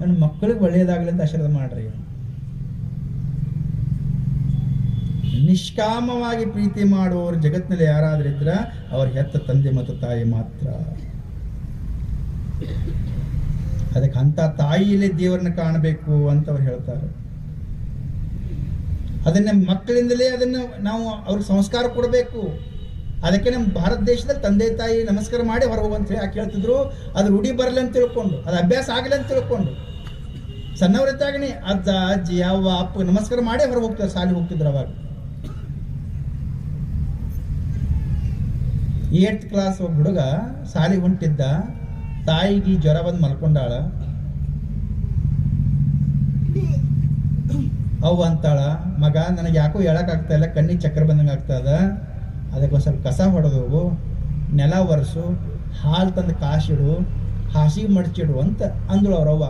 ನನ್ನ ಮಕ್ಕಳಿಗೆ ಒಳ್ಳೆಯದಾಗಲಿ ಅಂತ ಆಶೀರ್ವಾದ ಮಾಡ್ರಿ. ನಿಷ್ಕಾಮವಾಗಿ ಪ್ರೀತಿ ಮಾಡುವವರು ಜಗತ್ತಿನಲ್ಲಿ ಯಾರಾದ್ರೂ ಇದ್ರ ಅವ್ರ ಹೆತ್ತ ತಂದೆ ಮತ್ತು ತಾಯಿ ಮಾತ್ರ. ಅದಕ್ಕೆ ಅಂತ ತಾಯಿಯಲ್ಲೇ ದೇವರನ್ನ ಕಾಣಬೇಕು ಅಂತ ಅವ್ರು ಹೇಳ್ತಾರೆ. ಅದನ್ನ ಮಕ್ಕಳಿಂದಲೇ ಅದನ್ನ ನಾವು ಅವ್ರಿಗೆ ಸಂಸ್ಕಾರ ಕೊಡಬೇಕು. ಅದಕ್ಕೆ ನಮ್ಮ ಭಾರತ ದೇಶದಲ್ಲಿ ತಂದೆ ತಾಯಿ ನಮಸ್ಕಾರ ಮಾಡಿ ಹೊರ ಹೋಗಂತ ಹೇಳಿ ಯಾಕೆ ಹೇಳ್ತಿದ್ರು? ಅದು ರೂಢಿ ಬರಲಿ ಅಂತ ತಿಳ್ಕೊಂಡು, ಅದು ಅಭ್ಯಾಸ ಆಗಲಿ ಅಂತ ತಿಳ್ಕೊಂಡು. ಸಣ್ಣವರಿದ್ದಾಗನೇ ಅಜ್ಜ, ಅಜ್ಜಿ, ಅವ್ವ, ಅಪ್ಪ ನಮಸ್ಕಾರ ಮಾಡಿ ಹೊರ ಹೋಗ್ತಾರೆ ಸಾಲಿ ಹೋಗ್ತಿದ್ರು ಅವಾಗ. ಏಟ್ ಕ್ಲಾಸ್ ಒಬ್ಬ ಹುಡುಗ ಸಾಲಿ ಹೊಂಟಿದ್ದ, ತಾಯಿಗೆ ಜ್ವರ ಬಂದು ಮಲ್ಕೊಂಡಾಳ. ಅವ್ವ ಅಂತಾಳ, ಮಗ, ನನಗೆ ಯಾಕೋ ಹೇಳಕ್ ಆಗ್ತಾ ಇಲ್ಲ, ಕಣ್ಣಿಗೆ ಚಕ್ರ ಬಂದಂಗೆ ಆಗ್ತದ ಅದಕ್ಕೆ ಸ್ವಲ್ಪ ಕಸ ಹೊಡೆದು ನೆಲ ಒರೆಸು ಹಾಲು ತಂದು ಕಾಸಿಡು ಹಾಸಿಗೆ ಮಡಚಿಡು ಅಂತ ಅಂದಳು ಅವ್ರವ್ವ.